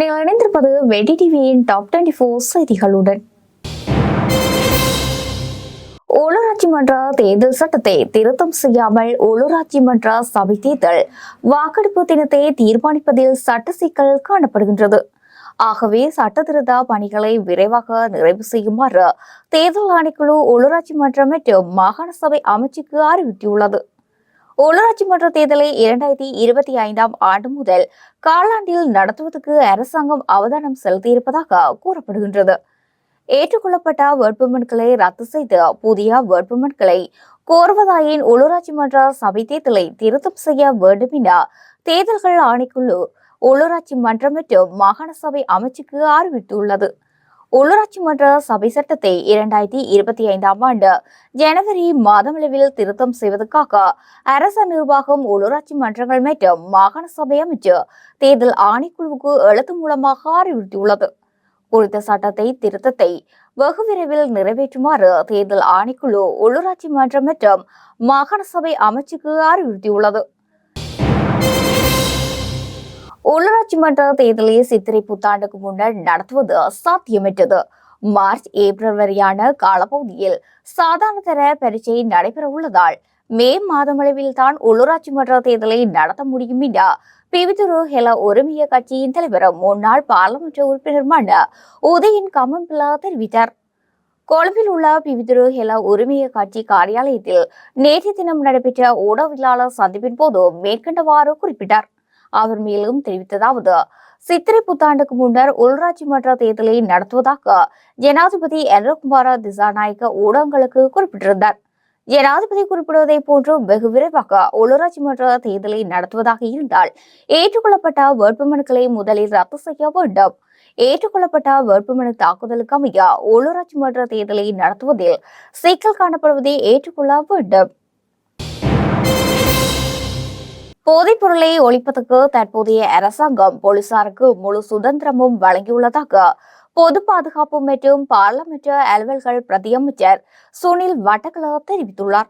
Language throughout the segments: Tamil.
நீங்கள் இணைந்திருப்பது வெடி டிவியின் டாப் டுவெண்ட்டி ஃபோர் செய்திகளுடன். உள்ளூராட்சி மன்ற தேர்தல் சட்டத்தை திருத்தம் செய்யாமல் உள்ளூராட்சி மன்ற சபை தேர்தல் வாக்கெடுப்பு தினத்தை தீர்மானிப்பதில் சட்ட சிக்கல் காணப்படுகின்றது. ஆகவே சட்டத்திருத்த பணிகளை விரைவாக நிறைவு செய்யுமாறு தேர்தல் ஆணைக்குழு உள்ளூராட்சி மன்றம் மற்றும் மாகாண சபை அமைச்சுக்கு அறிவித்துள்ளது உள்ளூராட்சி மன்ற தேர்தலை இரண்டாயிரத்தி இருபத்தி ஐந்தாம் ஆண்டு முதல் காலாண்டில் நடத்துவதற்கு அரசாங்கம் அவதானம் செலுத்தியிருப்பதாக கூறப்படுகின்றது. ஏற்றுக்கொள்ளப்பட்ட வேட்புமனுக்களை ரத்து செய்து புதிய வேட்புமனுக்களை கோருவதாயின் உள்ளூராட்சி மன்ற சபை தேர்தலை திருத்தம் செய்ய வேண்டும் என தேர்தல்கள் ஆணைக்குழு உள்ளூராட்சி மன்றம் மற்றும் மாகாண சபை அமைச்சுக்கு அறிவித்துள்ளது. உள்ளூராட்சி மன்ற சபை சட்டத்தை இரண்டாயிரத்தி இருபத்தி ஐந்தாம் ஆண்டு ஜனவரி மாதமளவில் திருத்தம் செய்வதற்காக அரச நிர்வாகம் உள்ளூராட்சி மன்றங்கள் மற்றும் மாகாண சபை அமைச்சு தேர்தல் ஆணைக்குழுவுக்கு எழுத்து மூலமாக அறிவுறுத்தியுள்ளது. குறித்த சட்டத்தை திருத்தத்தை வெகு விரைவில் நிறைவேற்றுமாறு தேர்தல் ஆணைக்குழு உள்ளூராட்சி மன்றம் மற்றும் மாகாண சபை அமைச்சுக்கு அறிவுறுத்தியுள்ளது. உள்ளூராட்சி மன்ற தேர்தலை சித்திரை புத்தாண்டுக்கு முன்னர் நடத்துவது சாத்தியமற்றது மார்ச் ஏப்ரல் வரையான காலப்பகுதியில் சாதாரண தர பரீட்சை நடைபெற உள்ளதால் மே மாதமளவில் தான் உள்ளூராட்சி மன்ற தேர்தலை நடத்த முடியும் என பிவிதுரு ஹெல ஒருமைய கட்சியின் தலைவரும் முன்னாள் பாராளுமன்ற உறுப்பினருமான உதயன் கமம்பிலா தெரிவித்தார். கொழும்பில் உள்ள பிவிதுரு ஹெல உரிமைய கட்சி காரியாலயத்தில் நேற்று தினம் நடைபெற்ற ஊடகவியலாளர் சந்திப்பின் போது மேற்கண்டவாறு குறிப்பிட்டார். அவர் மேலும் தெரிவித்ததாவது. சித்திரை புத்தாண்டுக்கு முன்னர் உள்ளாட்சி மன்ற தேர்தலை நடத்துவதாக ஜனாதிபதி என்ரகுமார திசாநாயக்க ஊடகங்களுக்கு குறிப்பிட்டிருந்தார். ஜனாதிபதி குறிப்பிடுவதை போன்று வெகு விரைவாக உள்ளூராட்சி மன்ற தேர்தலை நடத்துவதாக இருந்தால் ஏற்றுக்கொள்ளப்பட்ட வேட்புமனுக்களை முதலில் ரத்து செய்ய வேண்டும். ஏற்றுக்கொள்ளப்பட்ட வேட்புமனு தாக்குதலுக்கு அமைய உள்ளூராட்சி மன்ற தேர்தலை நடத்துவதில் சிக்கல் காணப்படுவதை ஏற்றுக்கொள்ள வேண்டும். போதைப் பொருளை ஒழிப்பதற்கு தற்போதைய அரசாங்கம் போலீசாருக்கு முழு சுதந்திரமும் வழங்கியுள்ளதாக பொது பாதுகாப்பு மற்றும் பாராளுமன்ற அலுவல்கள் பிரதியமைச்சர் சுனில் வட்டக்கல தெரிவித்துள்ளார்.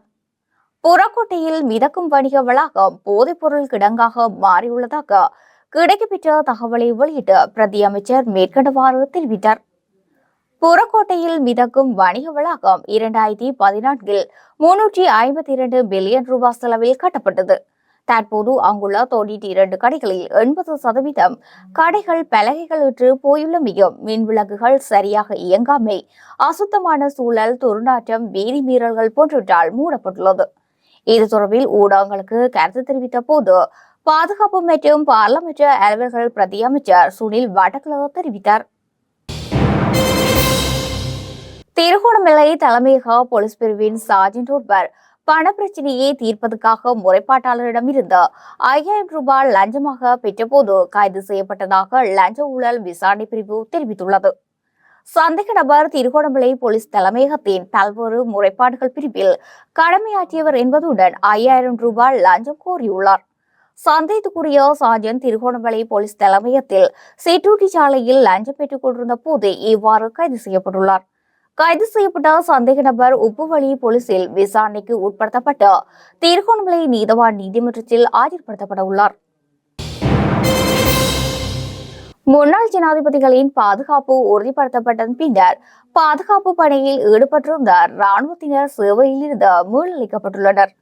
புறக்கோட்டையில் மிதக்கும் வணிக வளாகம் போதைப் பொருள் கிடங்காக மாறியுள்ளதாக கிடைக்கப்பெற்ற தகவலை வெளியிட்டு பிரதியமைச்சர் மேற்கண்டவாறு தெரிவித்தார். புறக்கோட்டையில் மிதக்கும் வணிக வளாகம் இரண்டாயிரத்தி பதினான்கில் முன்னூற்றி ஐம்பத்தி இரண்டு பில்லியன் ரூபாய் செலவில் கட்டப்பட்டது. தற்போது அங்குள்ள தொண்ணூற்றி இரண்டு கடைகளில் எண்பது சதவீதம் கடைகள் பலகைகள் போயுள்ளமையும் மின் விளக்குகள் சரியாக இயங்காமை அசுத்தமான சூழல் துர்நாற்றம் வீதி மீறல்கள் போன்றவற்றால் மூடப்பட்டுள்ளது. இது தொடர்பில் ஊடகங்களுக்கு கருத்து தெரிவித்த போது பாதுகாப்பு மற்றும் பாராளுமன்ற அலுவல்கள் பிரதி அமைச்சர் சுனில் வடகல தெரிவித்தார். திருகோணமலை தலைமையக போலீஸ் பிரிவின் சார்ஜென்ட் ஒருவர் பணப்பிரச்சனையை தீர்ப்பதற்காக முறைப்பாட்டாளரிடமிருந்து ஐயாயிரம் ரூபாய் லஞ்சமாக பெற்றபோது கைது செய்யப்பட்டதாக லஞ்ச ஊழல் விசாரணை பிரிவு தெரிவித்துள்ளது. சந்தேக நபர் திருகோணமலை போலீஸ் தலைமையகத்தின் பல்வேறு முறைப்பாடுகள் பிரிவில் கடமையாற்றியவர் என்பதுடன் ஐயாயிரம் ரூபாய் லஞ்சம் கோரியுள்ளார். சந்தேகத்துக்குரிய சார்ஜன் திருகோணமலை போலீஸ் தலைமையகத்தில் சேட்டூட்டி சாலையில் லஞ்சம் பெற்றுக் கொண்டிருந்த போது இவ்வாறு கைது செய்யப்பட்டுள்ளார். கைது செய்யப்பட்ட சந்தேக நபர் உப்புவழி போலீசில் விசாரணைக்கு உட்படுத்தப்பட்டு திருகோணமலை நீதவான் நீதிமன்றத்தில் ஆஜர்படுத்தப்பட உள்ளார். முன்னாள் ஜனாதிபதிகளின் பாதுகாப்பு உறுதிப்படுத்தப்பட்ட பின்னர் பாதுகாப்பு பணியில் ஈடுபட்டிருந்த ராணுவத்தினர் சேவையில் இருந்து மீளளிக்கப்பட்டுள்ளனர்.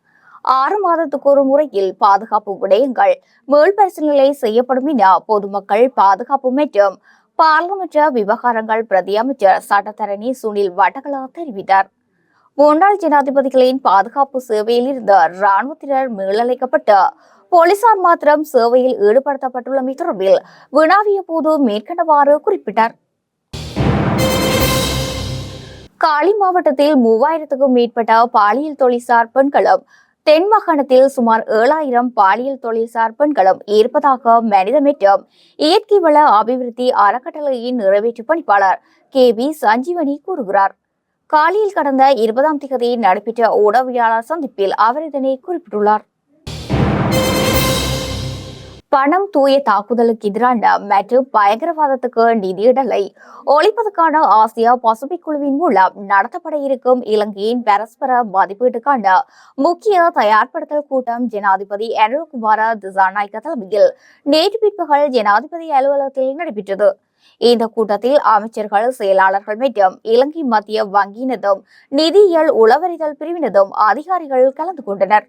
ஆறு மாதத்துக்கு ஒரு முறையில் பாதுகாப்பு விடயங்கள் மீள்பரிசீலனை செய்யப்படும் என பொதுமக்கள் பாதுகாப்பு மற்றும் பாராளுமன்ற விவகாரங்கள் பிரதி அமைச்சர் சட்டத்தரணி சுனில் வட்டகலா தெரிவித்தார். முன்னாள் ஜனாதிபதிகளின் பாதுகாப்பு சேவையில் இருந்த ராணுவத்தினர் மீளழைக்கப்பட்டு போலீசார் மாத்திரம் சேவையில் ஈடுபடுத்தப்பட்டுள்ளமை தொடர்பில் வினாவிய போது மேற்கண்டவாறு குறிப்பிட்டார். காலி மாவட்டத்தில் மூவாயிரத்துக்கும் மேற்பட்ட பாலியல் தொழிற்சார் பெண்களும் தென்மாகாணத்தில் சுமார் ஏழாயிரம் பாலியல் தொழில்சார் பெண்களும் இருப்பதாக மனித இயற்கை வள அபிவிருத்தி அறக்கட்டளையின் நிறைவேற்று பணிப்பாளர் கே பி சஞ்சீவனி கூறுகிறார். காலியில் கடந்த இருபதாம் தேதி நடைபெற்ற ஊடகவியலாளர் சந்திப்பில் அவர் இதனை குறிப்பிட்டுள்ளார். பணம் தூய தாக்குதலுக்கு எதிரான மற்றும் பயங்கரவாதத்துக்கு நிதியிடலை ஒழிப்பதற்கான ஆசியா பசிபிக் குழுவின் மூலம் நடத்தப்பட இருக்கும் இலங்கையின் பரஸ்பர மதிப்பீட்டுக்கான முக்கிய தயார்படுத்தல் கூட்டம் ஜனாதிபதி அனுகுமார திசாநாயக்க தலைமையில் நேற்று பிற்பகல் ஜனாதிபதி அலுவலகத்தில் நடைபெற்றது. இந்த கூட்டத்தில் அமைச்சர்கள் செயலாளர்கள் மற்றும் இலங்கை மத்திய வங்கியினதும் நிதியியல் உளவறிதல் பிரிவினதும் அதிகாரிகள் கலந்து கொண்டனர்.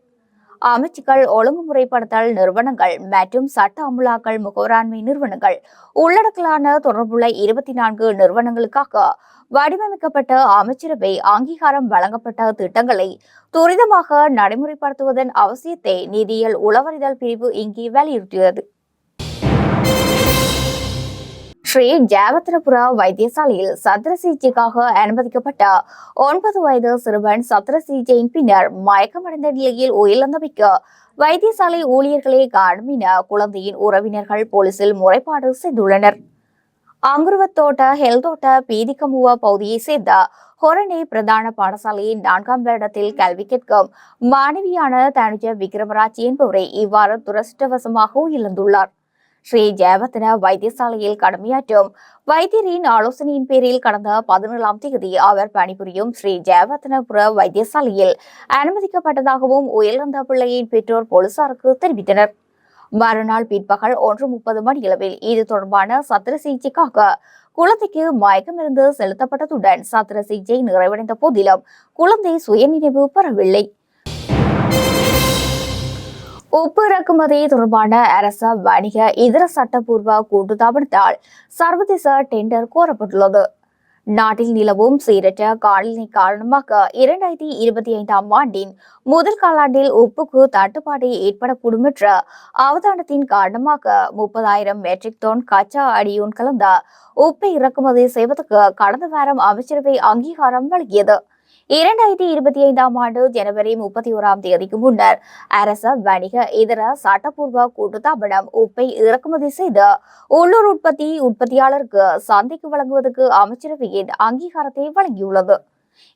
அமைச்சுக்கள் ஒழுங்குமுறைப்படுத்தல் நிறுவனங்கள் மற்றும் சட்ட அமுலாக்கல் முகவராண்மை நிறுவனங்கள் உள்ளடக்கலான தொடர்புள்ள இருபத்தி நான்கு நிறுவனங்களுக்காக வடிவமைக்கப்பட்ட அமைச்சரவை அங்கீகாரம் வழங்கப்பட்ட திட்டங்களை துரிதமாக நடைமுறைப்படுத்துவதன் அவசியத்தை நிதியியல் உளவறிதல் பிரிவு இங்கே வலியுறுத்தியது. ஸ்ரீ ஜாவத்ரபுர வைத்தியசாலையில் சத்திர சிகிச்சைக்காக அனுமதிக்கப்பட்ட ஒன்பது வயது சிறுவன் சத்திர சிகிச்சையின் பின்னர் மயக்கமடைந்த நிலையில் உயிரிழந்தமைக்கு வைத்தியசாலை ஊழியர்களே காரணம் என குழந்தையின் உறவினர்கள் போலீசில் முறைப்பாடு செய்துள்ளனர். அங்குருவத்தோட்ட ஹெல்தோட்ட பீதிக்கமுவ பகுதியைச் சேர்ந்த ஹொரணி பிரதான பாடசாலையின் நான்காம் வருடத்தில் கல்வி கேட்கும் மாணவியான தனுஜ விக்ரமராஜ் என்பவரை இவ்வாறு துரஷ்டவசமாக இழந்துள்ளார் ஸ்ரீ ஜெயவர்தன வைத்தியசாலையில் கடமையாற்றும் வைத்தியரின் ஆலோசனையின் பேரில் கடந்த பதினேழாம் தேதி அவர் பணிபுரியும் ஸ்ரீ ஜெயவர்தனபுர வைத்தியசாலையில் அனுமதிக்கப்பட்டதாகவும் உயிரிழந்த பிள்ளையின் பெற்றோர் போலீசாருக்கு தெரிவித்தனர். மறுநாள் பிற்பகல் ஒன்று முப்பது மணி அளவில் இது தொடர்பான சத்திர சிகிச்சைக்காக குழந்தைக்கு மயக்கமிருந்து செலுத்தப்பட்டதுடன் சத்திர சிகிச்சை நிறைவடைந்த போதிலும் குழந்தை சுயநினைவு பெறவில்லை. உப்பு இறக்குமதி தொடர்பான அரச வணிக இதர சட்டப்பூர்வ கூட்டுத்தாபனத்தால் சர்வதேச டெண்டர் கோரப்பட்டுள்ளது. நாட்டில் நிலவும் சீரற்ற காலநிலை காரணமாக இரண்டாயிரத்தி இருபத்தி ஐந்தாம் ஆண்டின் முதல் காலாண்டில் உப்புக்கு தட்டுப்பாடு ஏற்படக்கூடும் என்ற அவதானத்தின் காரணமாக முப்பதாயிரம் மெட்ரிக் டன் கச்சா அடியூன் கலந்த உப்பை இறக்குமதி செய்வதற்கு கடந்த வாரம் அமைச்சரவை அங்கீகாரம் வழங்கியது. இரண்டாயிரத்தி இருபத்தி ஐந்தாம் ஆண்டு ஜனவரி முப்பத்தி ஓராம் தேதிக்கு முன்னர் அரச வணிக இதர சட்டப்பூர்வ கூட்டுத்தாபனம் உப்பை இறக்குமதி செய்து உள்ளூர் உற்பத்தி உற்பத்தியாளருக்கு சந்தைக்கு வழங்குவதற்கு அமைச்சரவையின் அங்கீகாரத்தை வழங்கியுள்ளது.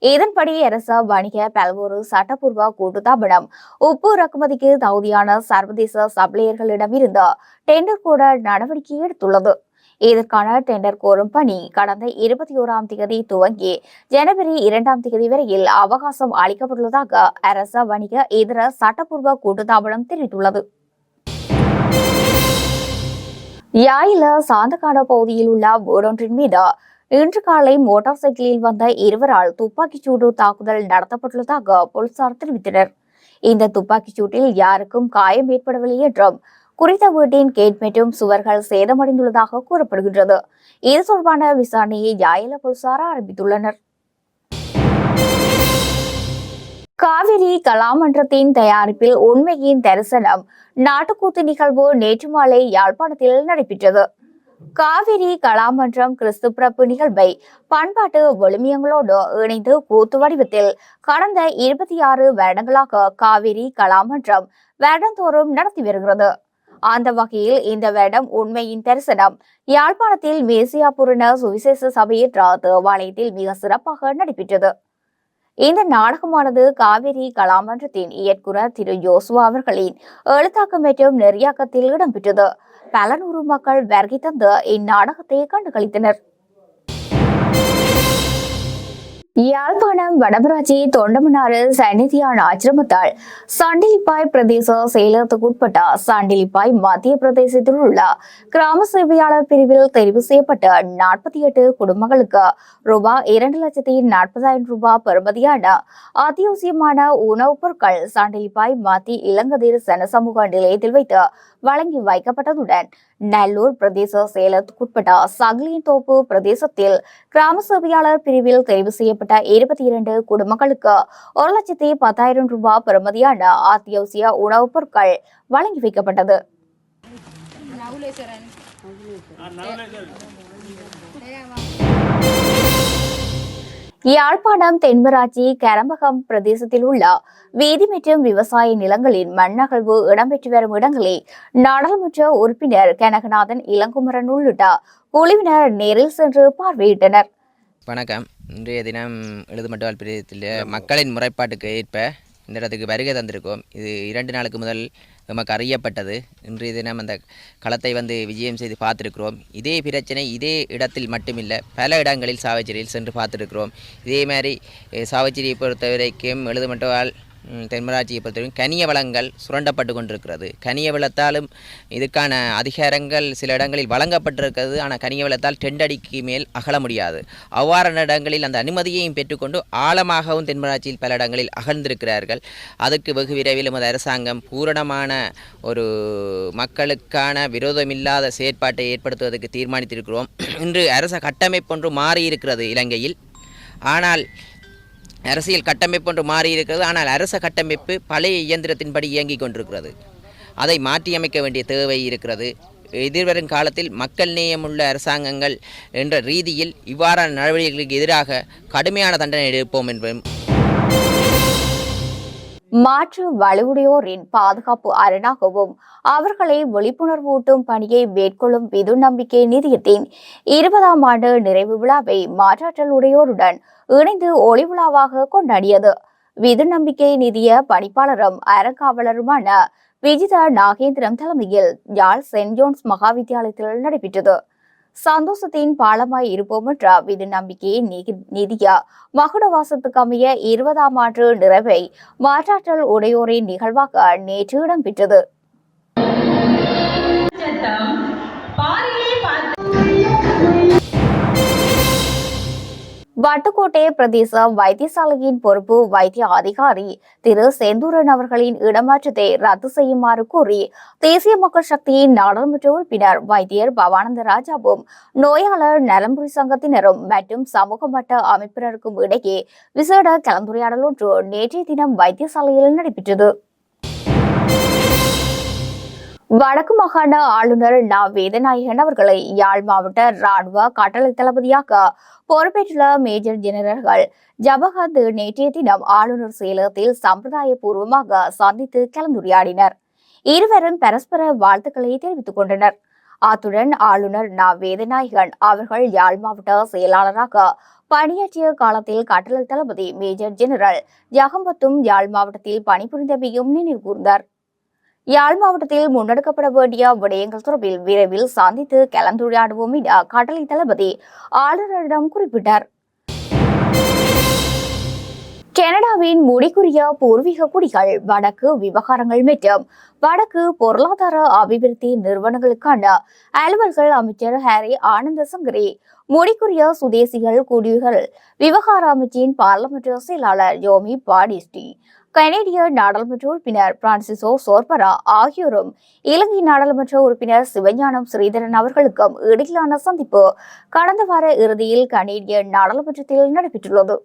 இதன்படி அரச வணிக பல்வேறு சட்டப்பூர்வ கூட்டுத்தாபனம் உப்பு இறக்குமதிக்கு தகுதியான சர்வதேச சப்ளையர்களிடமிருந்து டெண்டர் கூட நடவடிக்கை எடுத்துள்ளது. இதற்கான டெண்டர் கோரும் பணி கடந்த இருபத்தி ஓராம் தேதி துவங்கி ஜனவரி இரண்டாம் தேதி வரையில் அவகாசம் அளிக்கப்பட்டுள்ளதாக அரச வணிக இதர சட்டப்பூர்வ கூட்டுத்தாபனம் தெரிவித்துள்ளது. யாயில சாந்தகாட பகுதியில் உள்ள வீடொன்றின் மீது இன்று காலை மோட்டார் சைக்கிளில் வந்த இருவரால் துப்பாக்கிச் சூடு தாக்குதல் நடத்தப்பட்டுள்ளதாக போலீசார் தெரிவித்தனர். இந்த துப்பாக்கிச் சூட்டில் யாருக்கும் காயம் ஏற்படவில்லை என்றும் குறித்த வீட்டின் கேட் மற்றும் சுவர்கள் சேதமடைந்துள்ளதாக கூறப்படுகின்றது. இது தொடர்பான விசாரணையை யாயில போலீசார் ஆரம்பித்துள்ளனர். காவிரி கலாமன்றத்தின் தயாரிப்பில் உண்மையின் தரிசனம் நாட்டுக்கூத்து நிகழ்வு நேற்று மாலை யாழ்ப்பாணத்தில் நடைபெற்றது. காவிரி கலாமன்றம் கிறிஸ்து பிறப்பு நிகழ்வை பண்பாட்டு ஒளிமியங்களோடு இணைந்து கூத்து வடிவத்தில் கடந்த இருபத்தி ஆறு வருடங்களாக காவிரி கலாமன்றம் வருடந்தோறும் நடத்தி வருகிறது. அந்த வகையில் இந்த வருடம் உண்மையின் தரிசனம். யாழ்ப்பாணத்தில் மேசியாபுரண சுவிசேஷ சபையின் தேவாலயத்தில் மிக சிறப்பாக நடைபெற்றது. இந்த நாடகமானது காவிரி கலாமன்றத்தின் இயக்குனர் திரு யோசுவா அவர்களின் எழுத்தாக்கம் மற்றும் நெறியாக்கத்தில் இடம்பெற்றது. பல நூறு மக்கள் வருகை தந்து இந்நாடகத்தை கண்டுகளித்தனர். யாழ்ப்பாணம் வடபராஜி தொண்டமனாறு சன்னிதியான ஆச்சிரமத்தால் சண்டிலிப்பாய் பிரதேச செயலகத்துக்குட்பட்ட சண்டிலிப்பாய் மத்திய பிரதேசத்தில் உள்ள கிராம சேவையாளர் பிரிவில் தெரிவு செய்யப்பட்ட நாற்பத்தி எட்டு குடும்பங்களுக்கு ரூபாய் இரண்டு லட்சத்தி நாற்பதாயிரம் ரூபாய் பெறுமதியான அத்தியாவசியமான உணவுப் பொருட்கள் சண்டிலிப்பாய் மத்திய இளங்கதிர் சனசமூக நிலையத்தில் வைத்து வழங்கி வைக்கப்பட்டதுடன் நல்லூர் பிரதேச செயலகத்துக்குட்பட்ட சகிலின் தோப்பு பிரதேசத்தில் கிராம சேவையாளர் பிரிவில் தெரிவு செய்யப்பட்ட இருபத்தி இரண்டு குடும்பங்களுக்கு ஒரு லட்சத்தி பத்தாயிரம் ரூபாய் பெறுமதியான அத்தியாவசிய உணவுப் பொருட்கள் வழங்கி வைக்கப்பட்டது. யாழ்ப்பாணம் தென்மராட்சி கரம்பகம் பிரதேசத்தில் உள்ள வீதி மற்றும் விவசாய நிலங்களின் மண்ணகழ்வு இடம்பெற்று வரும் இடங்களில் நாடாளுமன்ற உறுப்பினர் கனகநாதன் இளங்குமரன் உள்ளிட்ட குழுவினர் நேரில் சென்று பார்வையிட்டனர். வணக்கம். இன்றைய தினம் எழுதுமட்டுவால் பிரதேசத்தில் மக்களின் முறைப்பாட்டுக்கு ஏற்ப இந்த இடத்துக்கு வருகை தந்திருக்கோம். இது இரண்டு நாளுக்கு முதல் நமக்கு அறியப்பட்டது. இன்றைய தினம் அந்த களத்தை வந்து விஜயம் செய்து பார்த்துருக்கிறோம். இதே பிரச்சனை இதே இடத்தில் மட்டுமில்லை பல இடங்களில் சாவச்சேரியில் சென்று பார்த்துருக்கிறோம். இதே மாதிரி சாவச்சேரியை பொறுத்த வரைக்கும் எழுதுமட்டவால் தென்மராட்சியை பொறுத்தவரைக்கும் கனிய வளங்கள் சுரண்டப்பட்டு கொண்டிருக்கிறது. கனிய வளத்தாலும் இதுக்கான அதிகாரங்கள் சில இடங்களில் வழங்கப்பட்டிருக்கிறது. ஆனால் கனிய வளத்தால் டெண்டடிக்கு மேல் அகல முடியாது. அவ்வாறான இடங்களில் அந்த அனுமதியையும் பெற்றுக்கொண்டு ஆழமாகவும் தென்மராட்சியில் பல இடங்களில் அகழ்ந்திருக்கிறார்கள். அதற்கு வெகு விரைவில் நமது அரசாங்கம் பூரணமான ஒரு மக்களுக்கான விரோதமில்லாத செயற்பாட்டை ஏற்படுத்துவதற்கு தீர்மானித்திருக்கிறோம். இன்று அரச கட்டமைப்பொன்று மாறியிருக்கிறது இலங்கையில். ஆனால் அரசியல் கட்டமைப்பு ஒன்று மாறி இருக்கிறது ஆனால் அரச கட்டமைப்பு பழைய இயந்திரத்தின்படி இயங்கிக் கொண்டிருக்கிறது. அதை மாற்றியமைக்க வேண்டிய தேவை இருக்கிறது. எதிர்வரும் காலத்தில் மக்கள் நேயமுள்ள அரசாங்கங்கள் என்ற ரீதியில் இவ்வாறான நடவடிக்கைகளுக்கு எதிராக கடுமையான தண்டனை எடுப்போம் என்பதும் மாற்று வலுவுடையோரின் பாதுகாப்பு அரணாகவும் அவர்களை விழிப்புணர்வூட்டும் பணியை மேற்கொள்ளும் விது நம்பிக்கை நிதியத்தின் இருபதாம் ஆண்டு நிறைவு விழாவை மாற்றாற்றல் உடையோருடன் இணைந்து ஒளி விழாவாக கொண்டாடியது. விது நம்பிக்கை நிதிய பணிப்பாளரும் அறங்காவலருமான விஜிதா நாகேந்திரம் தலைமையில் யாழ் சென்ட் ஜோன்ஸ் மகாவித்தியாலயத்தில் நடைபெற்றது. சந்தோஷத்தின் பாலமாய் இருப்போம் என்ற விது நம்பிக்கையை நிதி- மகுடவாசத்துக்கு அமைய இருபதாம் ஆண்டு நிறைவை மாற்றாற்றல் உடையோரின் நிகழ்வாக நேற்று இடம்பெற்றது. வட்டுக்கோட்டை பிரதேச வைத்தியசாலையின் பொறுப்பு வைத்திய அதிகாரி திரு செந்தூரன் அவர்களின் இடமாற்றத்தை ரத்து செய்யுமாறு கூறி தேசிய மக்கள் சக்தியின் நாடாளுமன்ற உறுப்பினர் வைத்தியர் பவானந்த ராஜாவும் நோயாளர் நலம்புரி சங்கத்தினரும் மற்றும் சமூக மட்ட அமைப்பினருக்கும் இடையே விசேட கலந்துரையாடல் ஒன்று நேற்றைய தினம் வைத்தியசாலையில் நடைபெற்றது. வடக்கு மாகாண ஆளுநர் ந வேதநாயகன் அவர்களை யாழ் மாவட்ட ராணுவ கட்டளை தளபதியாக பொறுப்பேற்றுள்ள மேஜர் ஜெனரல்கள் ஜபஹத் நேற்றைய தினம் ஆளுநர் செயலகத்தில் சம்பிரதாய பூர்வமாக சந்தித்து கலந்துரையாடினர். இருவரும் பரஸ்பர வாழ்த்துக்களை தெரிவித்துக் கொண்டனர். அத்துடன் ஆளுநர் நா வேதநாயகன் அவர்கள் யாழ் மாவட்ட செயலாளராக பணியாற்றிய காலத்தில் கட்டளை தளபதி மேஜர் ஜெனரல் ஜகம்பத்தும் யாழ் மாவட்டத்தில் பணிபுரிந்தமையும் நினைவு கூர்ந்தார். யாழ் மாவட்டத்தில் முன்னெடுக்கப்பட வேண்டிய விடயங்கள் தொடர்பில் விரைவில் சந்தித்து கலந்துரையாடுவோம் என கடலை தளபதி ஆளுநரிடம் குறிப்பிட்டார். கனடாவின் முடிக்குரிய பூர்வீக குடிகள் வடக்கு விவகாரங்கள் மற்றும் வடக்கு பொருளாதார அபிவிருத்தி நிறுவனங்களுக்கான அலுவல்கள் அமைச்சர் ஹாரி ஆனந்த சங்கரி முடிக்குரிய சுதேசிகள் குடிகள் விவகார அமைச்சின் பாராளுமன்ற செயலாளர் யோமி பாடிஸ்டி கனேடிய நாடாளுமன்ற உறுப்பினர் பிரான்சிசோ சோர்பரா ஆகியோரும் இலங்கை நாடாளுமன்ற உறுப்பினர் சிவஞானம் ஸ்ரீதரன் அவர்களுக்கும் இடையிலான சந்திப்பு கடந்த வார இறுதியில் கனேடிய நாடாளுமன்றத்தில் நடைபெற்றுள்ளது.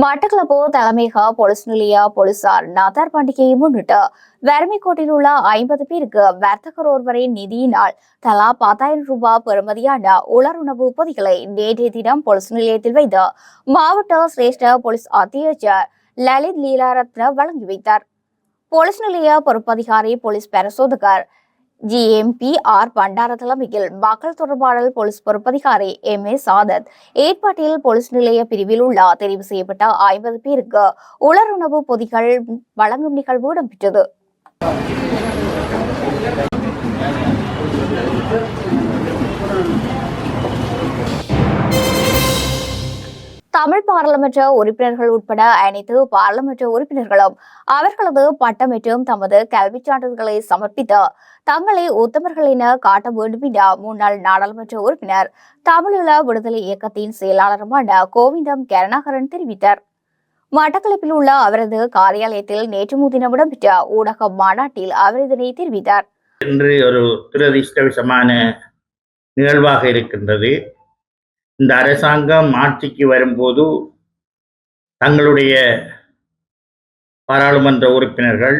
மட்டக்களப்பு தலைமையக போலீஸ் நிலைய போலீசார் நதார் பண்டிகையை முன்னிட்டு வறுமைக்கோட்டில் உள்ள ஐம்பது பேருக்கு வர்த்தகர் ஒருவரின் நிதியினால் தலா பத்தாயிரம் ரூபாய் பெறுமதியான உலருணவு பொதிகளை நேற்றைய தினம் பொலிஸ் நிலையத்தில் வைத்து மாவட்ட சிரேஷ்ட போலீஸ் அத்தியட்சர் லலித் லீலாரத்ன வழங்கி வைத்தார். போலீஸ் நிலைய பொறுப்பதிகாரி போலீஸ் பரிசோதகர் ஜிஎம்பி ஆர் பண்டார தலைமையில் மக்கள் தொடர்பாடல் போலீஸ் பொறுப்பதிகாரி எம் ஏ சாதத் ஏற்பாட்டில் போலீஸ் நிலைய பிரிவில் உள்ள தெரிவு செய்யப்பட்ட ஐம்பது பேருக்கு உலருணவு பொதிகள் வழங்கும் நிகழ்வு இடம்பெற்றது. தமிழ் பாராளுமன்ற உறுப்பினர்கள் உட்பட அனைத்து பாராளுமன்ற உறுப்பினர்களும் அவர்களது பட்டம் மற்றும் தமது கல்விச் சான்றிதழ்களை சமர்ப்பித்து தங்களை உத்தமர்கள் என காட்ட வேண்டும் என முன்னாள் நாடாளுமன்ற உறுப்பினர் தமிழீழ விடுதலை இயக்கத்தின் செயலாளருமான கோவிந்தம் கருணாகரன் தெரிவித்தார். மட்டக்களப்பில் உள்ள அவரது காரியாலயத்தில் நேற்று முதினம் இடம்பெற்ற ஊடக மாநாட்டில் அவர் இதனை தெரிவித்தார். இன்று ஒரு துரதிருஷ்டவசமான நிகழ்வாக இருக்கின்றது. இந்த அரசாங்கம் ஆட்சிக்கு வரும்போது தங்களுடைய பாராளுமன்ற உறுப்பினர்கள்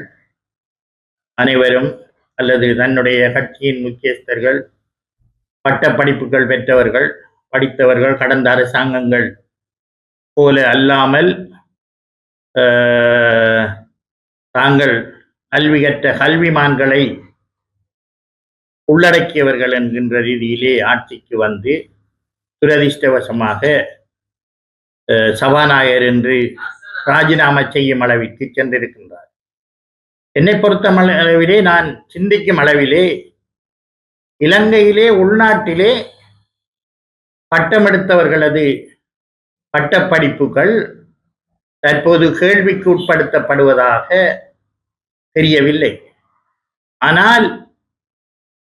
அனைவரும் அல்லது தன்னுடைய கட்சியின் முக்கியஸ்தர்கள் பட்ட படிப்புகள் பெற்றவர்கள் படித்தவர்கள் கடந்த அரசாங்கங்கள் போல அல்லாமல் தாங்கள் கல்வி கற்ற கல்விமான்களை உள்ளடக்கியவர்கள் என்கின்ற ரீதியிலே ஆட்சிக்கு வந்து துரதிர்ஷ்டவசமாக சபாநாயகர் என்று ராஜினாமா செய்யும் அளவிற்கு சென்றிருக்கின்றார். என்னை பொறுத்த அளவிலே நான் சிந்திக்கும் அளவிலே இலங்கையிலே உள்நாட்டிலே பட்டமெடுத்தவர்களது பட்டப்படிப்புகள் தற்போது கேள்விக்கு உட்படுத்தப்படுவதாக தெரியவில்லை. ஆனால்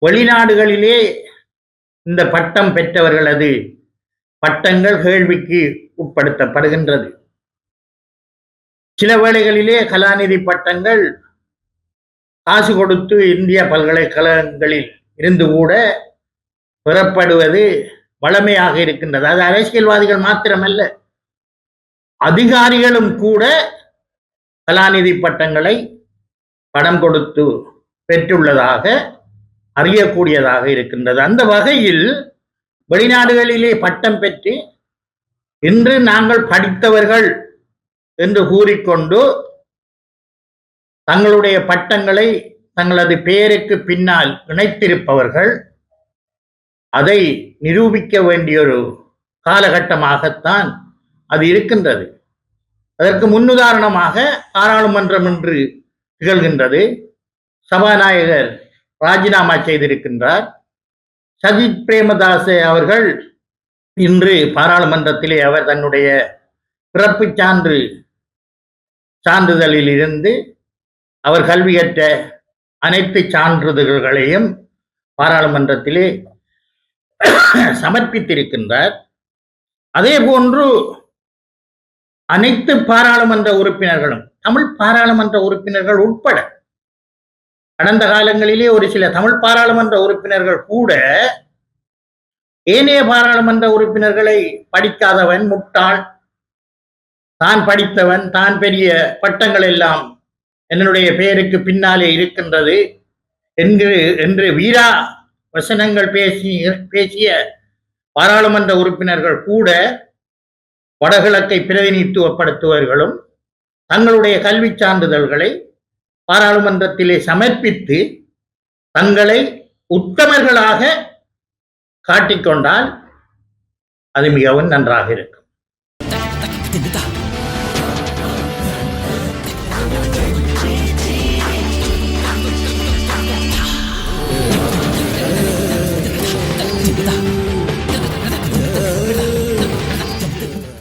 வெளிநாடுகளிலே இந்த பட்டம் பெற்றவர்களது பட்டங்கள் கேள்விக்கு உட்படுத்தப்படுகின்றது. சில வேளைகளிலே கலாநிதி பட்டங்கள் காசு கொடுத்து இந்திய பல்கலைக்கழகங்களில் இருந்து கூட பெறப்படுவது வளமையாக இருக்கின்றது. அது அரசியல்வாதிகள் மாத்திரமல்ல. அதிகாரிகளும் கூட கலாநிதி பட்டங்களை பணம் கொடுத்து பெற்றுள்ளதாக அறியக்கூடியதாக இருக்கின்றது. அந்த வகையில் வெளிநாடுகளிலே பட்டம் பெற்று இன்று நாங்கள் படித்தவர்கள் என்று கூறிக்கொண்டு தங்களுடைய பட்டங்களை தங்களது பெயருக்கு பின்னால் இணைத்திருப்பவர்கள் அதை நிரூபிக்க வேண்டிய ஒரு காலகட்டமாகத்தான் அது இருக்கின்றது. அதற்கு முன்னுதாரணமாக பாராளுமன்றம் என்று திகழ்கின்றது. சபாநாயகர் ராஜினாமா செய்திருக்கின்றார். சஜித் பிரேமதாசே அவர்கள் இன்று பாராளுமன்றத்திலே அவர் தன்னுடைய பிறப்புச் சான்று சான்றிதழில் இருந்து அவர் கல்வியற்ற அனைத்து சான்றிதழ்களையும் பாராளுமன்றத்திலே சமர்ப்பித்திருக்கின்றார். அதே போன்று அனைத்து பாராளுமன்ற உறுப்பினர்களும் தமிழ் பாராளுமன்ற உறுப்பினர்கள் உட்பட கடந்த காலங்களிலே ஒரு சில தமிழ் பாராளுமன்ற உறுப்பினர்கள் கூட ஏனைய பாராளுமன்ற உறுப்பினர்களை படிக்காதவன் முட்டாள் தான் படித்தவன் தான் பெரிய பட்டங்கள் எல்லாம் என்னுடைய பெயருக்கு பின்னாலே இருக்கின்றது என்று என்று வீரா வசனங்கள் பேசி பேசிய பாராளுமன்ற உறுப்பினர்கள் கூட வடகிழக்கை பிரதிநிதித்துவப்படுத்துவர்களும் தங்களுடைய கல்வி சான்றிதழ்களை பாராளுமன்றத்திலே சமர்ப்பித்து தங்களை உத்தமர்களாக காட்டிக்கொண்டால் அது மிகவும் நன்றாக இருக்கும் Yeah.